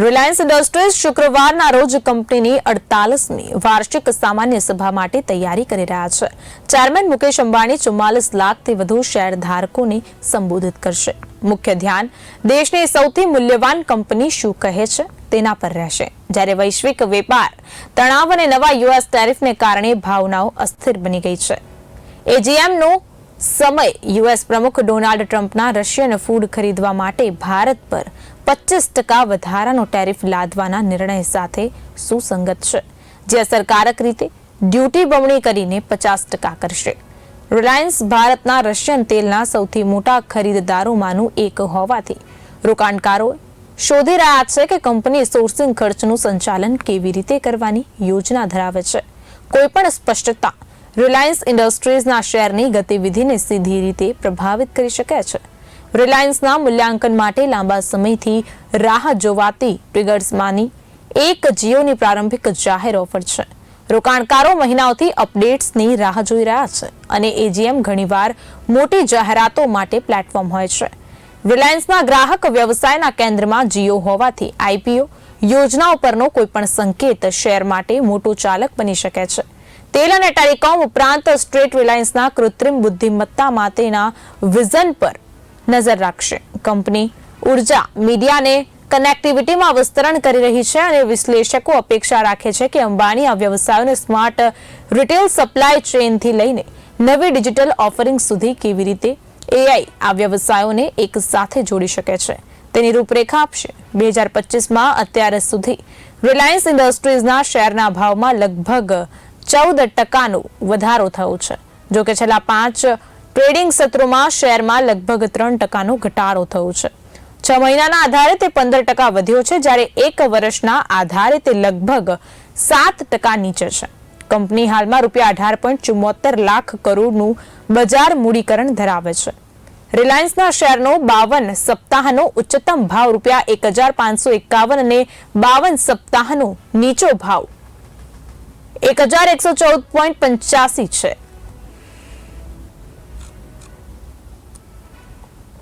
Reliance industries શુક્રવારના રોજ કંપનીની અડતાલીસમી વાર્ષિક સામાન્ય સભા માટે તૈયારી કરી રહ્યા છે. ચેરમેન મુકેશ અંબાણી ચુમ્માલીસ લાખથી વધુ શેરધારકોને સંબોધિત કરશે. મુખ્ય ધ્યાન, દેશની સૌથી મૂલ્યવાન કંપની શું કહે છે તેના પર રહેશે. જ્યારે વૈશ્વિક વેપાર, તણાવ અને નવા યુએસ ટેરિફને કારણે ભાવનાઓ અસ્થિર બની ગઈ છે. એજીએમનો સમય યુએસ પ્રમુખ ડોનાલ્ડ ટ્રમ્પના રશિયન ફૂડ ખરીદવા માટે ભારત પર પચીસ ટકા વધારાનો ટેરિફ લાદવાના નિર્ણય સાથે સુસંગત છે, જે અસરકારક રીતે ડ્યુટી બમણી કરીને પચાસ ટકા કરશે. રિલાયન્સ ભારતના રશિયન તેલના સૌથી મોટા ખરીદદારોમાંનું એક હોવાથી રોકાણકારો શોધી રહ્યા છે કે કંપની સોર્સિંગ ખર્ચનું સંચાલન કેવી રીતે કરવાની યોજના ધરાવે છે. કોઈપણ સ્પષ્ટતા રિલાયન્સ ઇન્ડસ્ટ્રીઝના શેરની ગતિવિધિને સીધી રીતે પ્રભાવિત કરી શકે છે. રિલાયન્સના મૂલ્યાંકન માટે લાંબા સમયથી રાહ જોવાતી ટ્રિગર્સમાંની એક જીઓની પ્રારંભિક જાહેર ઓફર છે. રોકાણકારો મહિનાઓથી અપડેટ્સની રાહ જોઈ રહ્યા છે અને એજીએમ ઘણીવાર મોટી જાહેરાતો માટે પ્લેટફોર્મ હોય છે. રિલાયન્સના ગ્રાહક વ્યવસાયના કેન્દ્રમાં જીઓ હોવાથી આઈપીઓ યોજનાઓ પરનો કોઈપણ સંકેત શેર માટે મોટો ચાલક બની શકે છે. તેલ અને ટેલિકોમ ઉપરાંત સ્ટ્રેટ રિલાયન્સના કૃત્રિમ બુદ્ધિમત્તા માટેના વિઝન પર નજર રાખશે. કંપની ઊર્જા, મીડિયાને કનેક્ટિવિટીમાં વિસ્તરણ કરી રહી છે અને વિશ્લેષકો અપેક્ષા રાખે છે કે અંબાણી આ વ્યવસાયોને સ્માર્ટ રિટેલ સપ્લાય ચેઇનથી લઈને નવી ડિજિટલ ઓફરિંગ સુધી કેવી રીતે એઆઈ આ વ્યવસાયોને એક સાથે જોડી શકે છે. તેની રૂપરેખા આપશે. બે હજાર પચીસમાં અત્યાર સુધી રિલાયન્સ ઇન્ડસ્ટ્રીઝના શેરના ભાવમાં લગભગ ચૌદ ટકાનો વધારો થયો છે. જો કે છેલ્લા પાંચ ટ્રેડિંગ સત્રોમાં શેરમાં લગભગ ત્રણ ટકાનો ઘટાડો થયો છે. છ મહિનાના આધારે તે પંદર ટકા વધ્યો છે, જ્યારે એક વર્ષના આધારે તે લગભગ સાત ટકા નીચે છે. કંપની હાલમાં રૂપિયા અઢાર પોઈન્ટ ચુમ્મોતેર લાખ કરોડનું બજાર મૂડીકરણ ધરાવે છે. રિલાયન્સના શેરનો બાવન સપ્તાહનો ઉચ્ચતમ ભાવ રૂપિયા એક હજાર પાંચસો એકાવન અને બાવન સપ્તાહનો નીચો ભાવ. એક હજાર એકસો ચૌદ પોઈન્ટ પંચ્યાસી છે.